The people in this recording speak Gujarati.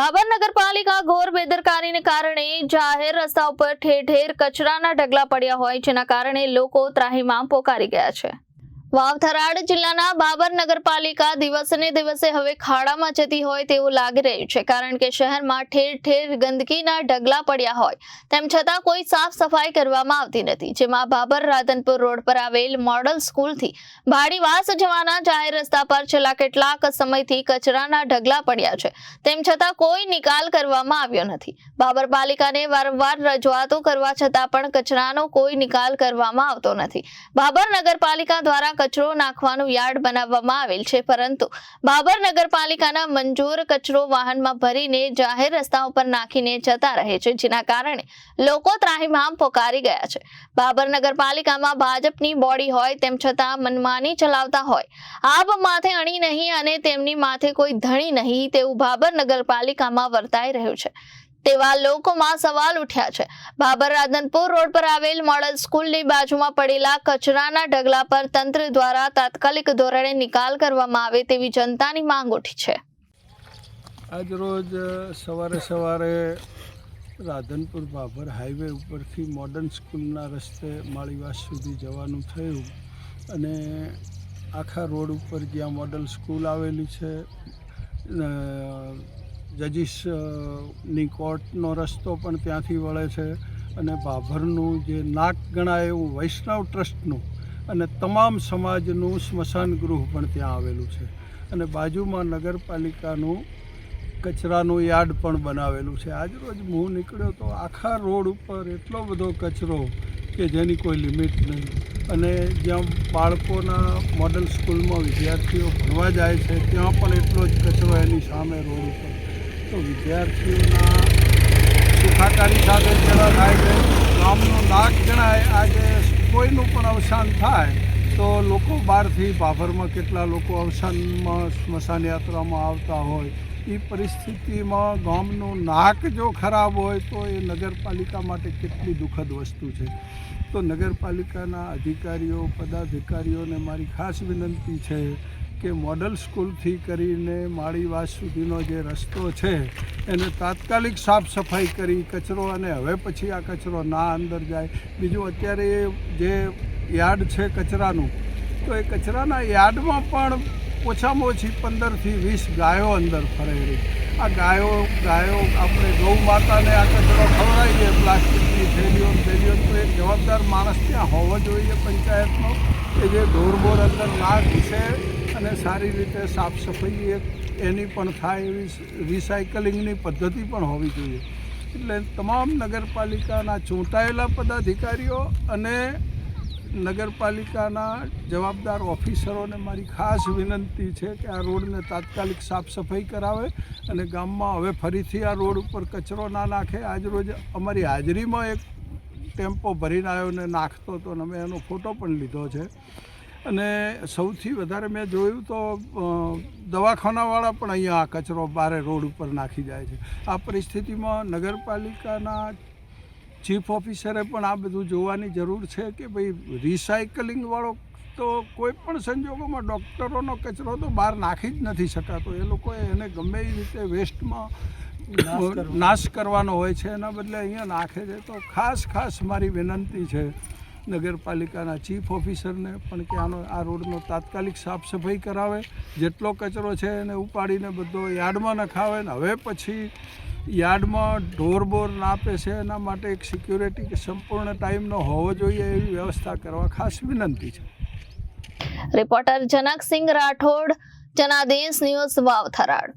બાબર નગરપાલિકા ઘોર બેદરકારીને કારણે જાહેર રસ્તા ઉપર ઠેર ઠેર કચરાના ઢગલા પડ્યા હોય, જેના કારણે લોકો ત્રાહીમામ પોકારી ગયા છે. વાવ થરાદ જિલ્લાના બાબર નગરપાલિકા દિવસે દિવસે હવે ખાડામાં જતી હોય તેવું લાગી રહ્યું છે, કારણ કે શહેરમાં ઠેર ઠેર ગંદકીના ઢગલા પડ્યા હોય. તેમ છતાં કોઈ સાફ સફાઈ કરવામાં આવતી નથી, જેમાં બાબર રાધનપુર રોડ પર આવેલ મોડલ સ્કૂલથી ભાડીવાસ જવાના જાહેર રસ્તા પર છેલ્લા કેટલાક સમયથી કચરાના ઢગલા પડ્યા છે. તેમ છતાં કોઈ નિકાલ કરવામાં આવ્યો નથી. બાબર પાલિકાને વારંવાર રજૂઆતો કરવા છતાં પણ કચરાનો કોઈ નિકાલ કરવામાં આવતો નથી. બાબર નગરપાલિકા દ્વારા કચરો નાખવાનું યાર્ડ બનાવવામાં આવેલ છે, પરંતુ બાબર નગરપાલિકાના મંજૂર કચરો વાહનમાં ભરીને જાહેર રસ્તા ઉપર નાખીને જતા રહે છે, જેના કારણે લોકો ત્રાહિમામ પોકારી ગયા છે. બાબર નગરપાલિકામાં ભાજપની બોડી હોય તેમ છતાં મનમાની ચલાવતા હોય. આબ માથે અણી નહીં અને તેમની માથે કોઈ ધણી નહીં તેવું બાબર નગરપાલિકામાં વર્તાઈ રહ્યું છે. તેવા લોકોમાં સવાલ ઉઠ્યા છે. બાબર રાધનપુર રોડ પર આવેલ મોડલ સ્કૂલની બાજુમાં પડેલા કચરાના ઢગલા પર તંત્ર દ્વારા તાત્કાલિક ધોરણે નિકાલ કરવામાં આવે તેવી જનતાની માંગ ઉઠી છે. આજરોજ સવારે સવારે રાધનપુર બાબર હાઈવે ઉપરથી મોડર્ન સ્કૂલના રસ્તે માળીવાસ સુધી જવાનું થયું અને આખા રોડ ઉપર જ્યાં મોડલ સ્કૂલ આવેલી છે અ, જજીસ કોર્ટનો રસ્તો પણ ત્યાંથી વળે છે અને બાભરનું જે નાક ગણાય એવું વૈષ્ણવ ટ્રસ્ટનું અને તમામ સમાજનું સ્મશાન ગૃહ પણ ત્યાં આવેલું છે. અને બાજુમાં નગરપાલિકાનું કચરાનું યાર્ડ પણ બનાવેલું છે. આજ રોજ હું નીકળ્યો તો આખા રોડ ઉપર એટલો બધો કચરો કે જેની કોઈ લિમિટ નહીં. અને જ્યાં બાળકોના મોડલ સ્કૂલમાં વિદ્યાર્થીઓ ભણવા જાય છે ત્યાં પણ એટલો જ કચરો એની સામે રોડ ઉપર તો વિદ્યાર્થીઓના સુખાકારી સાથે જરા થાય છે. ગામનું નાક જણાય, આજે કોઈનું પણ અવસાન થાય, તો લોકો બહારથી ભાભરમાં કેટલા લોકો અવસાનમાં સ્મશાન યાત્રામાં આવતા હોય એ પરિસ્થિતિમાં ગામનું નાક જો ખરાબ હોય, તો એ નગરપાલિકા માટે કેટલી દુઃખદ વસ્તુ છે. તો નગરપાલિકાના અધિકારીઓ, પદાધિકારીઓને મારી ખાસ વિનંતી છે કે મોડલ સ્કૂલથી કરીને માળીવાસ સુધીનો જે રસ્તો છે, એને તાત્કાલિક સાફ સફાઈ કરી, કચરો અને હવે પછી આ કચરો ના અંદર જાય. બીજું અત્યારે જે યાર્ડ છે કચરાનું, તો એ કચરાના યાર્ડમાં પણ ઓછામાં ઓછી પંદરથી વીસ ગાયો અંદર ફરે આ ગાયો ગાયો આપણે ગૌ માતાને આ કચરો ખવડાવીએ, પ્લાસ્ટિકની થેલીઓ થેલીઓ તો એક જવાબદાર માણસ ત્યાં હોવો જોઈએ પંચાયતનો, કે જે ઢોરબોર અંદર ના ઘૂસે સારી રીતે સાફ સફાઈ એની પણ થાય એવી રિસાયકલિંગની પદ્ધતિ પણ હોવી જોઈએ. એટલે તમામ નગરપાલિકાના ચૂંટાયેલા પદાધિકારીઓ અને નગરપાલિકાના જવાબદાર ઓફિસરોને મારી ખાસ વિનંતી છે કે આ રોડને તાત્કાલિક સાફ સફાઈ કરાવે અને ગામમાં હવે ફરીથી આ રોડ ઉપર કચરો ના નાખે. આજ રોજ અમારી હાજરીમાં એક ટેમ્પો ભરીને આવ્યો ને નાખતો હતો અને અમે એનો ફોટો પણ લીધો છે. અને સૌથી વધારે મેં જોયું તો દવાખાનાવાળા પણ અહીંયા આ કચરો બારે રોડ ઉપર નાખી જાય છે. આ પરિસ્થિતિમાં નગરપાલિકાના ચીફ ઓફિસરે પણ આ બધું જોવાની જરૂર છે કે ભાઈ રિસાયકલિંગવાળો તો કોઈ પણ સંજોગોમાં ડૉક્ટરોનો કચરો તો બહાર નાખી જ નથી શકાતો. એ લોકોએ એને ગમે એ રીતે વેસ્ટમાં નાશ કરવાનો હોય છે. એના બદલે અહીંયા નાખે છે. તો ખાસ ખાસ મારી વિનંતી છે નગરપાલિકાના ચીફ ઓફિસરને પણ કે આનો આ રોડનો તાત્કાલિક સાફ સફાઈ કરાવે, જેટલો કચરો છે એને ઉપાડીને બધો યાર્ડમાં નખાવે ને હવે પછી યાર્ડમાં ઢોરબોર નાપે છે એના માટે એક સિક્યુરિટી સંપૂર્ણ ટાઈમનો હોવો જોઈએ એવી વ્યવસ્થા કરવા ખાસ વિનંતી છે. Reporter Janaksinh Rathod, Janadesh news Vav Tharad